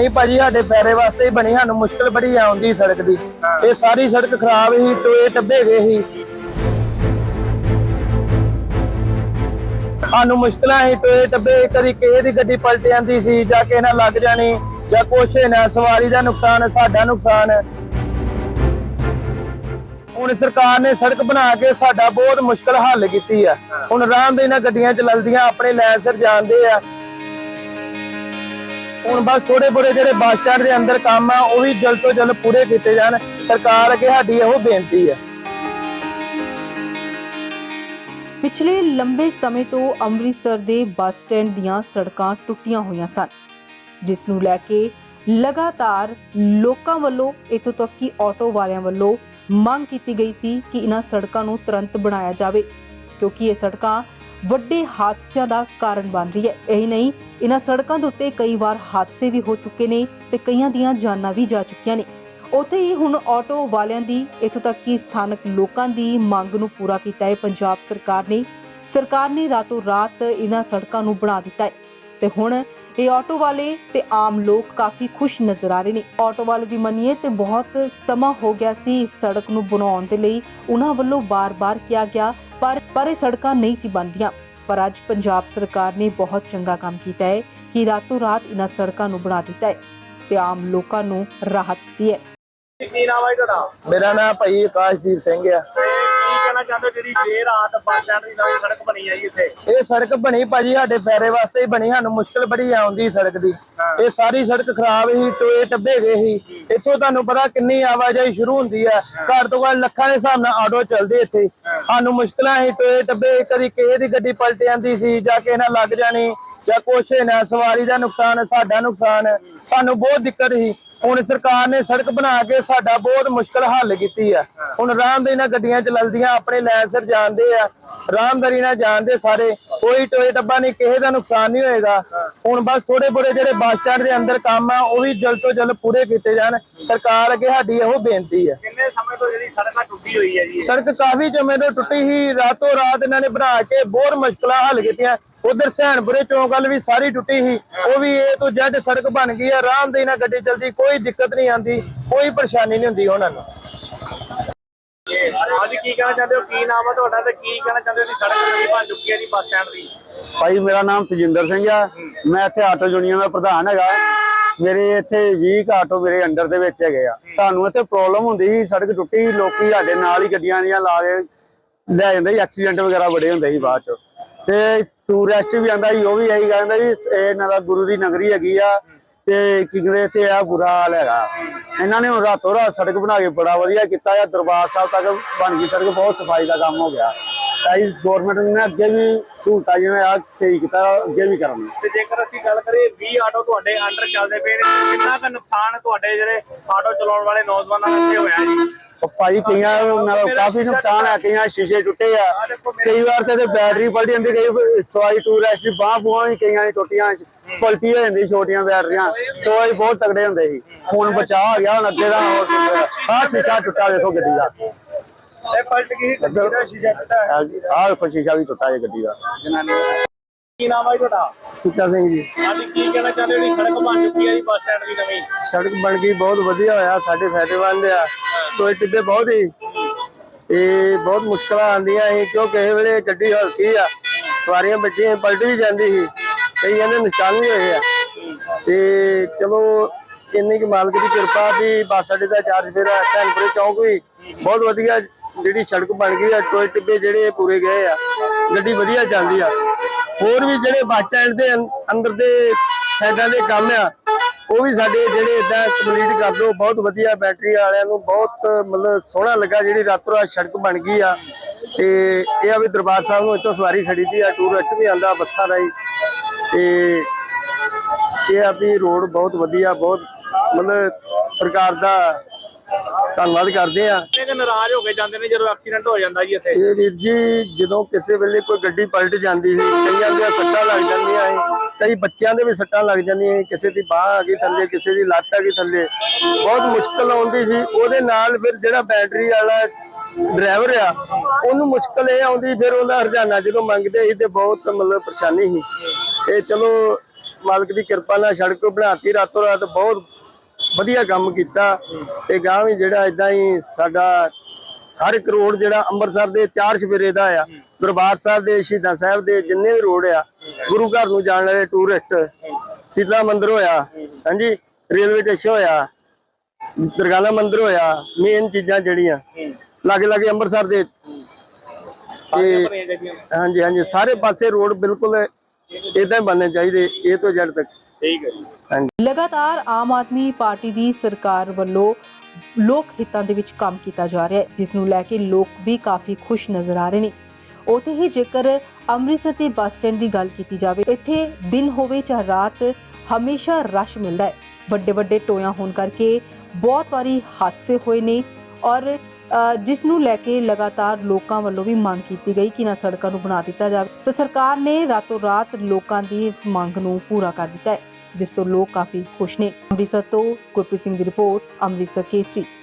ਨਹੀਂ ਭਾਜੀ ਸਾਡੇ ਫੈਰੇ ਵਾਸਤੇ ਹੀ ਬਣੀ ਸਾਨੂੰ ਮੁਸ਼ਕਲ ਬੜੀ ਆਉਂਦੀ ਸੜਕ ਦੀ। ਇਹ ਸਾਰੀ ਸੜਕ ਖਰਾਬ ਹੀ ਟੋਏ ਟੱਬੇ ਗਏ ਸੀ। ਸਾਨੂੰ ਮੁਸ਼ਕਲਾਂ ਸੀ ਟੋਏ ਟੱਬੇ ਕਦੀ ਕਿਸੇ ਦੀ ਗੱਡੀ ਪਲਟ ਜਾਂਦੀ ਸੀ ਜਾਂ ਕਿਸੇ ਨਾਲ ਲੱਗ ਜਾਣੀ ਜਾਂ ਕੁਛ ਨਾ ਸਵਾਰੀ ਦਾ ਨੁਕਸਾਨ ਸਾਡਾ ਨੁਕਸਾਨ। ਹੁਣ ਸਰਕਾਰ ਨੇ ਸੜਕ ਬਣਾ ਕੇ ਸਾਡਾ ਬਹੁਤ ਮੁਸ਼ਕਲ ਹੱਲ ਕੀਤੀ ਆ। ਹੁਣ ਆਰਾਮ ਦੇ ਨਾਲ ਗੱਡੀਆਂ ਚੱਲਦੀਆਂ ਆਪਣੇ ਲੈਨ ਸਿਰ ਜਾਂਦੇ ਆ। ਹੁਣ ਬਸ ਥੋੜੇ ਬੋੜੇ ਜਿਹੜੇ ਬੱਸ ਸਟੈਂਡ ਦੇ ਅੰਦਰ ਕੰਮ ਆ, ਉਹ ਵੀ ਜਲਦ ਤੋਂ ਜਲਦ ਪੂਰੇ ਕੀਤੇ ਜਾਣ। ਸਰਕਾਰ ਅੱਗੇ ਸਾਡੀ ਇਹੋ ਬੇਨਤੀ ਹੈ ਪਿਛਲੇ ਲੰਬੇ ਸਮੇਂ ਤੋਂ ਅੰਮ੍ਰਿਤਸਰ ਦੇ ਬੱਸ ਸਟੈਂਡ ਦੀਆਂ ਸੜਕਾਂ ਟੁੱਟੀਆਂ ਹੋਈਆਂ ਸਨ, ਜਿਸ ਨੂੰ ਲੈ ਕੇ ਲਗਾਤਾਰ ਲੋਕਾਂ ਵੱਲੋਂ, ਇਥੋਂ ਤੱਕ ਕਿ ਆਟੋ ਵਾਲਿਆਂ ਵੱਲੋਂ ਮੰਗ ਕੀਤੀ ਗਈ ਸੀ ਕਿ ਇਹਨਾਂ ਸੜਕਾਂ ਨੂੰ ਤੁਰੰਤ ਬਣਾਇਆ ਜਾਵੇ, ਕਿਉਂਕਿ ਇਹ ਸੜਕਾਂ ਵੱਡੇ ਹਾਦਸਿਆਂ ਦਾ ਕਾਰਨ ਬਣ ਰਹੀ ਹੈ। ਇਹੀ ਨਹੀਂ, ਇਹਨਾਂ ਸੜਕਾਂ ਦੇ ਉੱਤੇ ਕਈ ਵਾਰ ਹਾਦਸੇ ਵੀ ਹੋ ਚੁੱਕੇ ਨੇ ਤੇ ਕਈਆਂ ਦੀਆਂ ਜਾਨਾਂ ਵੀ ਜਾ ਚੁੱਕੀਆਂ ਨੇ। ਉੱਥੇ ਹੀ ਹੁਣ ਆਟੋ ਵਾਲਿਆਂ ਦੀ, ਇਥੋਂ ਤੱਕ ਕਿ ਸਥਾਨਕ ਲੋਕਾਂ ਦੀ ਮੰਗ ਨੂੰ ਪੂਰਾ ਕੀਤਾ ਹੈ। ਪੰਜਾਬ ਸਰਕਾਰ ਨੇ ਸਰਕਾਰ ਨੇ ਰਾਤੋਂ ਰਾਤ ਇਹਨਾਂ ਸੜਕਾਂ ਨੂੰ ਬਣਾ ਦਿੱਤਾ ਹੈ। ਤੇ ਹੁਣ ਇਹ ਆਟੋ ਵਾਲੇ ਤੇ ਆਮ ਲੋਕ ਕਾਫੀ ਖੁਸ਼ ਨਜ਼ਰ ਆ ਰਹੇ ਨੇ। ਆਟੋ ਵਾਲੇ ਦੀ ਮੰਨੀਏ ਤੇ ਬਹੁਤ ਸਮਾਂ ਹੋ ਗਿਆ ਸੀ ਇਸ ਸੜਕ ਨੂੰ ਬਣਾਉਣ ਦੇ ਲਈ। ਉਹਨਾਂ ਵੱਲੋਂ ਬਾਰ-ਬਾਰ ਕਿਹਾ ਗਿਆ ਪਰ ਪਰ ਇਹ ਸੜਕਾਂ ਨਹੀਂ ਸੀ ਬਣਦੀਆਂ। ਪਰ ਅੱਜ ਪੰਜਾਬ ਸਰਕਾਰ ਨੇ ਬਹੁਤ ਚੰਗਾ ਕੰਮ ਕੀਤਾ ਹੈ ਕਿ ਰਾਤੋਂ ਰਾਤ ਇਹਨਾਂ ਸੜਕਾਂ ਨੂੰ ਬਣਾ ਦਿੱਤਾ ਹੈ ਤੇ ਆਮ ਲੋਕਾਂ ਨੂੰ ਰਾਹਤ ਦਿੱਤੀ ਹੈ। ਕੀ ਨਾਮ ਹੈ ਤੁਹਾਡਾ? ਮੇਰਾ ਨਾਮ ਭਾਈ ਆਕਾਸ਼ਦੀਪ ਸਿੰਘ ਆ। ਕਹਿਣਾ ਚਾਹੁੰਦੇ ਹੋ ਜਿਹੜੀ ਦੇਰ ਰਾਤ ਬੱਸ ਸਟੈਂਡ ਦੀ ਨਵੀਂ ਸੜਕ ਬਣੀ ਹੈ ਜੀ ਇੱਥੇ। ਇਹ ਸੜਕ ਬਣੀ ਭਾਜੀ ਸਾਡੇ ਫੈਰੇ ਵਾਸਤੇ ਹੀ ਬਣੀ ਸਾਨੂੰ ਮੁਸ਼ਕਲ ਬੜੀ ਆਉਂਦੀ ਸੜਕ ਦੀ। ਇਹ ਸਾਰੀ ਸੜਕ ਖਰਾਬ ਹੀ ਟੋਏ ਟੱਬੇ ਗਏ ਸੀ। ਇੱਥੋਂ ਤੁਹਾਨੂੰ ਪਤਾ ਕਿੰਨੀ ਆਵਾਜਾਈ ਸ਼ੁਰੂ ਹੁੰਦੀ ਆ। ਘੱਟ ਤੋਂ ਘੱਟ ਲੱਖਾਂ ਦੇ ਹਿਸਾਬ ਨਾਲ ਆਟੋ ਚੱਲਦੇ ਇੱਥੇ। ਸਾਨੂੰ ਮੁਸ਼ਕਲਾਂ ਸੀ ਟੋਏ ਟੱਬੇ ਕਦੀ ਕਿਸੇ ਦੀ ਗੱਡੀ ਪਲਟ ਜਾਂਦੀ ਸੀ ਜਾਂ ਕਿਸੇ ਨਾਲ ਲੱਗ ਜਾਣੀ ਜਾਂ ਕੁਛ ਨਾ ਸਵਾਰੀ ਦਾ ਨੁਕਸਾਨ ਸਾਡਾ ਨੁਕਸਾਨ। ਸਾਨੂੰ ਬਹੁਤ ਦਿੱਕਤ ਸੀ। ਹੁਣ ਸਰਕਾਰ ਨੇ ਸੜਕ ਬਣਾ ਕੇ ਸਾਡਾ ਬਹੁਤ ਮੁਸ਼ਕਲ ਹੱਲ ਕੀਤੀ ਆ। ਹੁਣ ਆਰਾਮ ਦੇ ਨਾਲ ਗੱਡੀਆਂ ਚੱਲਦੀਆਂ ਆਪਣੇ ਲੈਨ ਸਿਰ ਜਾਂਦੇ ਆ ਆਰਾਮਦਾਰੀ ਨਾਲ ਜਾਂਦੇ ਸਾਰੇ ਕੋਈ ਟੋਏ ਟੱਬਾ ਨਹੀਂ ਕਿਸੇ ਦਾ ਨੁਕਸਾਨ ਨਹੀਂ ਹੋਏਗਾ। ਹੁਣ ਬਸ ਥੋੜੇ ਬੋੜੇ ਜਿਹੜੇ ਬੱਸ ਸਟੈਂਡ ਦੇ ਅੰਦਰ ਕੰਮ ਆ ਉਹ ਵੀ ਜਲਦ ਤੋਂ ਜਲਦ ਪੂਰੇ ਕੀਤੇ ਜਾਣ। ਸਰਕਾਰ ਅੱਗੇ ਸਾਡੀ ਇਹੋ ਬੇਨਤੀ ਆ। ਕਿੰਨੇ ਸਮੇਂ ਤੋਂ ਜਿਹੜੀ ਸੜਕ ਟੁੱਟੀ ਹੋਈ ਹੈ ਜੀ? ਸੜਕ ਕਾਫੀ ਸਮੇਂ ਤੋਂ ਟੁੱਟੀ ਸੀ ਰਾਤੋਂ ਰਾਤ ਇਹਨਾਂ ਨੇ ਬਣਾ ਕੇ ਬਹੁਤ ਮੁਸ਼ਕਲਾਂ ਹੱਲ ਕੀਤੀਆਂ। ਉਧਰ ਸਹਿਣਪੁਰੇ ਚੌਂਕ ਵੱਲ ਵੀ ਸਾਰੀ ਟੁੱਟੀ ਸੀ। ਉਹ ਵੀ ਇਹ ਤੋਂ ਜੱਟ ਸੜਕ ਬਣ ਗਈ ਆ ਆਰਾਮ ਦੇ ਨਾਲ ਗੱਡੀ ਚੱਲਦੀ ਕੋਈ ਦਿੱਕਤ ਨਹੀਂ ਆਂਦੀ ਕੋਈ ਪਰੇਸ਼ਾਨੀ ਨਹੀਂ ਹੁੰਦੀ ਉਹਨਾਂ ਨੂੰ। ਅੱਜ ਕੀ ਕਹਿਣਾ ਚਾਹੁੰਦੇ ਹੋ? ਕੀ ਨਾਮ ਹੈ ਤੁਹਾਡਾ ਤੇ ਕੀ ਕਹਿਣਾ ਚਾਹੁੰਦੇ ਹੋ ਦੀ ਸੜਕ ਨਵੀਂ ਬਣ ਚੁੱਕੀ ਹੈ ਜੀ ਬੱਸ ਸਟੈਂਡ ਦੀ? ਭਾਈ ਮੇਰਾ ਨਾਮ ਤਜਿੰਦਰ ਸਿੰਘ ਆ। ਮੈਂ ਇੱਥੇ ਆਟੋ ਯੂਨੀਅਨ ਦਾ ਪ੍ਰਧਾਨ ਹੈਗਾ। ਮੇਰੇ ਇੱਥੇ 20 ਕੁ ਆਟੋ ਮੇਰੇ ਅੰਡਰ ਦੇ ਵਿੱਚ ਹੈਗੇ ਆ। ਸਾਨੂੰ ਇੱਥੇ ਪ੍ਰੋਬਲਮ ਹੁੰਦੀ ਸੀ ਸੜਕ ਟੁੱਟੀ ਸੀ, ਲੋਕੀ ਸਾਡੇ ਨਾਲ ਹੀ ਗੱਡੀਆਂ ਦੀਆਂ ਲਾ ਕੇ ਲੈ ਜਾਂਦੇ ਸੀ ਐਕਸੀਡੈਂਟ ਵਗੈਰਾ ਬੜੇ ਹੁੰਦੇ ਸੀ ਬਾਅਦ ਚ। ਤੇ ਟੂਰਿਸਟ ਵੀ ਆਂਦਾ ਸੀ ਉਹ ਵੀ ਇਹੀ ਕਹਿੰਦਾ ਵੀ ਇਹ ਇਹਨਾਂ ਦਾ ਗੁਰੂ ਦੀ ਨਗਰੀ ਹੈਗੀ ਆ ਤੇ ਕੀ ਕਹਿੰਦੇ ਇੱਥੇ ਆ ਬੁਰਾ ਹਾਲ ਹੈਗਾ। ਇਹਨਾਂ ਨੇ ਹੁਣ ਰਾਤੋਂ ਰਾਤ ਸੜਕ ਬਣਾ ਕੇ ਬੜਾ ਵਧੀਆ ਕੀਤਾ ਆ, ਦਰਬਾਰ ਸਾਹਿਬ ਤੱਕ ਬਣ ਗਈ ਸੜਕ, ਬਹੁਤ ਸਫ਼ਾਈ ਦਾ ਕੰਮ ਹੋ ਗਿਆ। ਤਾਂ ਇਸ ਗਵਰਨਮੈਂਟ ਨੇ ਅੱਗੇ ਵੀ ਸਹੂਲਤਾਂ ਜਿਵੇਂ ਆ ਸਹੀ ਕੀਤਾ ਅੱਗੇ ਵੀ ਕਰਨ ਤੇ ਜੇਕਰ ਅਸੀਂ ਗੱਲ ਕਰੀਏ 20 ਆਟੋ ਤੁਹਾਡੇ ਅੰਡਰ ਚੱਲਦੇ ਪਏ ਨੇ ਕਿੰਨਾ ਕੁ ਨੁਕਸਾਨ ਤੁਹਾਡੇ ਜਿਹੜੇ ਆਟੋ ਚਲਾਉਣ ਵਾਲੇ ਨੌਜਵਾਨਾਂ ਨੂੰ ਇੱਥੇ ਹੋਇਆ ਜੀ? ਉਹ ਭਾਈ ਕਈਆਂ ਨਾਲ ਕਾਫੀ ਨੁਕਸਾਨ ਆ ਕਈਆਂ ਸ਼ੀਸ਼ੇ ਟੁੱਟੇ ਆ। ਕਈ ਵਾਰ ਤੇ ਬੈਟਰੀ ਪਲਟ ਜਾਂਦੀ ਕਈ ਸਵਾਈ ਟੂਰਿਸਟ ਦੀ ਬਾਹ ਬੂਹਾਂ ਵੀ ਕਈਆਂ ਦੀ ਟੁੱਟੀਆਂ ਪਲਟੀ ਹੋ ਜਾਂਦੀ ਛੋਟੀਆਂ ਬੈਟਰੀਆਂ ਟੋਏ ਬਹੁਤ ਤਗੜੇ ਹੁੰਦੇ ਸੀ। ਹੁਣ ਬਚਾਅ ਆ ਗਿਆ ਹੁਣ ਅੱਗੇ ਦਾ ਆਹ ਸ਼ੀਸ਼ਾ ਟੁੱਟਾ ਦੇਖੋ ਗੱਡੀ ਦਾ। ਇਹ ਪਲਟ ਗਈ ਗੱਡੀ ਦਾ ਸ਼ੀਸ਼ਾ ਟੁੱਟਾ ਹੈ ਆਹ ਦੇਖੋ ਸ਼ੀਸ਼ਾ ਵੀ ਟੁੱਟਾ ਜੇ ਗੱਡੀ ਦਾ। ਕੀ ਨਾਮ ਹੈ ਜੀ ਤੁਹਾਡਾ? ਸੁੱਚਾ ਸਿੰਘ ਜੀ। ਅੱਜ ਕੀ ਕਹਿਣਾ ਚਾਹੁੰਦੇ ਹੋ ਜੀ? ਸੜਕ ਬਣ ਚੁੱਕੀ ਹੈ ਜੀ ਬੱਸ ਸਟੈਂਡ ਦੀ ਨਵੀਂ। ਸੜਕ ਬਣ ਗਈ ਬਹੁਤ ਵਧੀਆ ਹੋਇਆ ਸਾਡੇ ਫਾਇਦੇ ਵਾਲੇ ਆ। ਟੋਏ ਟਿੱਬੇ ਬਹੁਤ ਹੀ ਇਹ ਬਹੁਤ ਮੁਸ਼ਕਲਾਂ ਆਉਂਦੀਆਂ ਸੀ ਕਿਉਂਕਿ ਕਿਸੇ ਵੇਲੇ ਗੱਡੀ ਹਲਕੀ ਆ। ਸਵਾਰੀਆਂ ਬੱਚੀਆਂ ਪਲਟ ਵੀ ਜਾਂਦੀ ਸੀ। ਕਈਆਂ ਦੇ ਨਿਸ਼ਾਨ ਵੀ ਹੋਏ ਆ। ਤੇ ਚਲੋ ਇੰਨੀ ਕਿ ਮਾਲਕ ਦੀ ਕਿਰਪਾ ਵੀ ਬੱਸ ਅੱਡੇ ਦਾ ਚਾਰਜ ਫਿਰ ਸੈਨਪੁਰੇ ਚੌਂਕ ਵੀ ਬਹੁਤ ਵਧੀਆ ਜਿਹੜੀ ਸੜਕ ਬਣ ਗਈ ਆ, ਟੋਏ ਟਿੱਬੇ ਜਿਹੜੇ ਪੂਰੇ ਗਏ ਆ, ਗੱਡੀ ਵਧੀਆ ਚੱਲਦੀ ਆ। ਹੋਰ ਵੀ ਜਿਹੜੇ ਬੱਸ ਸਟੈਂਡ ਦੇ ਅੰਦਰ ਦੇ ਸਾਈਡਾਂ ਦੇ ਕੰਮ ਆ, ਉਹ ਵੀ ਸਾਡੇ ਜਿਹੜੇ ਇਦਾਂ ਕੰਪਲੀਟ ਕਰ ਦਿਓ ਬਹੁਤ ਵਧੀਆ ਬੈਟਰੀ ਵਾਲਿਆਂ ਨੂੰ ਬਹੁਤ ਮਤਲਬ ਸੋਹਣਾ ਲੱਗਾ ਜਿਹੜੀ ਰਾਤੋਂ ਰਾਤ ਸੜਕ ਬਣ ਗਈ ਆ। ਤੇ ਇਹ ਆ ਵੀ ਦਰਬਾਰ ਸਾਹਿਬ ਨੂੰ ਇੱਥੋਂ ਸਵਾਰੀ ਖੜੀਦੀ ਆ ਟੂਰਿਸਟ ਵੀ ਆਂਦਾ ਬੱਸਾਂ ਰਾਹੀਂ। ਤੇ ਇਹ ਆ ਵੀ ਰੋਡ ਬਹੁਤ ਵਧੀਆ, ਬਹੁਤ ਮਤਲਬ ਸਰਕਾਰ ਦਾ ਧੰਨਵਾਦ ਕਰਦੇ ਆ ਕੁ ਨਾਰਾਜ਼ ਹੋ ਕੇ ਜਾਂਦੇ ਨੇ ਜਦੋਂ ਐਕਸੀਡੈਂਟ ਹੋ ਜਾਂਦਾ ਜੀ ਇੱਥੇ? ਇਹ ਵੀਰ ਜੀ ਜਦੋਂ ਕਿਸੇ ਵੇਲੇ ਕੋਈ ਗੱਡੀ ਪਲਟ ਜਾਂਦੀ ਸੀ ਕਈਆਂ ਦੀਆਂ ਸੱਟਾਂ ਲੱਗ ਜਾਂਦੀਆਂ ਸੀ ਕਈ ਬੱਚਿਆਂ ਦੇ ਵੀ ਸੱਟਾਂ ਲੱਗ ਜਾਂਦੀਆਂ ਸੀ ਕਿਸੇ ਦੀ ਬਾਹ ਆ ਗਈ ਥੱਲੇ ਕਿਸੇ ਦੀ ਲੱਤ ਆ ਗਈ ਥੱਲੇ। ਬਹੁਤ ਮੁਸ਼ਕਲ ਆਉਂਦੀ ਸੀ। ਉਹਦੇ ਨਾਲ ਫਿਰ ਜਿਹੜਾ ਬੈਟਰੀ ਵਾਲਾ ਡਰਾਈਵਰ ਆ ਉਹਨੂੰ ਮੁਸ਼ਕਲ ਇਹ ਆਉਂਦੀ ਫਿਰ ਉਹਦਾ ਹਰਜਾਨਾ ਜਦੋਂ ਮੰਗਦੇ ਸੀ ਤੇ ਬਹੁਤ ਮਤਲਬ ਪਰੇਸ਼ਾਨੀ ਸੀ। ਇਹ ਚਲੋ ਮਾਲਕ ਦੀ ਕਿਰਪਾ ਨਾਲ ਸੜਕ ਬਣਾਤੀ ਰਾਤੋਂ ਰਾਤ ਬਹੁਤ ਵਧੀਆ ਕੰਮ ਕੀਤਾ ਤੇ ਗਾਂ ਵੀ ਜਿਹੜਾ ਇਦਾਂ ਹੀ ਸਾਡਾ ਹਰ ਇੱਕ ਰੋਡ ਜਿਹੜਾ ਅੰਮ੍ਰਿਤਸਰ ਦੇ ਚਾਰ ਚਫੇਰੇ ਦਾ ਆ ਦਰਬਾਰ ਸਾਹਿਬ ਦੇ ਸ਼ਹੀਦਾਂ ਸਾਹਿਬ ਦੇ ਜਿੰਨੇ ਵੀ ਰੋਡ ਆ ਗੁਰੂ ਘਰ ਨੂੰ ਜਾਣ ਵਾਲੇ ਟੂਰਿਸਟ ਸਿੱਧਾ ਮੰਦਿਰ ਹੋਇਆ ਹਾਂਜੀ ਰੇਲਵੇ ਸਟੇਸ਼ਨ ਹੋਇਆ ਦਰਗਾਹ ਮੰਦਿਰ ਹੋਇਆ ਮੇਨ ਚੀਜ਼ਾਂ ਜਿਹੜੀਆਂ ਲਾਗੇ ਲਾਗੇ ਅੰਮ੍ਰਿਤਸਰ ਦੇ ਨੇ। ਹਾਂਜੀ ਹਾਂਜੀ ਸਾਰੇ ਪਾਸੇ ਰੋਡ ਬਿਲਕੁਲ ਇਦਾਂ ਹੀ ਬਣਨੇ ਚਾਹੀਦੇ ਇਹ ਤੋਂ ਜੜ ਤੱਕ ਠੀਕ ਹੈ ਲਗਾਤਾਰ ਆਮ ਆਦਮੀ ਪਾਰਟੀ ਦੀ ਸਰਕਾਰ ਵੱਲੋਂ ਲੋਕ ਹਿੱਤਾਂ ਦੇ ਵਿੱਚ ਕੰਮ ਕੀਤਾ ਜਾ ਰਿਹਾ ਹੈ, ਜਿਸ ਨੂੰ ਲੈ ਕੇ ਲੋਕ ਵੀ ਕਾਫੀ ਖੁਸ਼ ਨਜ਼ਰ ਆ ਰਹੇ ਨੇ। ਉਥੇ ਹੀ ਜੇਕਰ ਅੰਮ੍ਰਿਤਸਰ ਦੇ ਬੱਸ ਸਟੈਂਡ ਦੀ ਗੱਲ ਕੀਤੀ ਜਾਵੇ, ਇੱਥੇ ਦਿਨ ਹੋਵੇ ਚਾਹੇ ਰਾਤ ਹਮੇਸ਼ਾ ਰਸ਼ ਮਿਲਦਾ ਹੈ। ਵੱਡੇ ਵੱਡੇ ਟੋਇਆ ਹੋਣ ਕਰਕੇ ਬਹੁਤ ਵਾਰੀ ਹਾਦਸੇ ਹੋਏ ਨੇ ਔਰ ਜਿਸ ਨੂੰ ਲੈ ਕੇ ਲਗਾਤਾਰ ਲੋਕਾਂ ਵੱਲੋਂ ਵੀ ਮੰਗ ਕੀਤੀ ਗਈ ਕਿ ਨਾ ਸੜਕਾਂ ਨੂੰ ਬਣਾ ਦਿੱਤਾ ਜਾਵੇ। ਤਾਂ ਸਰਕਾਰ ਨੇ ਰਾਤੋਂ ਰਾਤ ਲੋਕਾਂ ਦੀ ਇਸ ਮੰਗ ਨੂੰ ਪੂਰਾ ਕਰ ਦਿੱਤਾ ਹੈ। ਜਿਸ ਤੋਂ ਲੋਕ ਕਾਫੀ ਖੁਸ਼ ਨੇ। ਅੰਮ੍ਰਿਤਸਰ ਤੋਂ ਗੁਰਪ੍ਰੀਤ ਸਿੰਘ ਦੀ ਰਿਪੋਰਟ ਅੰਮ੍ਰਿਤਸਰ ਕੇਸਰੀ।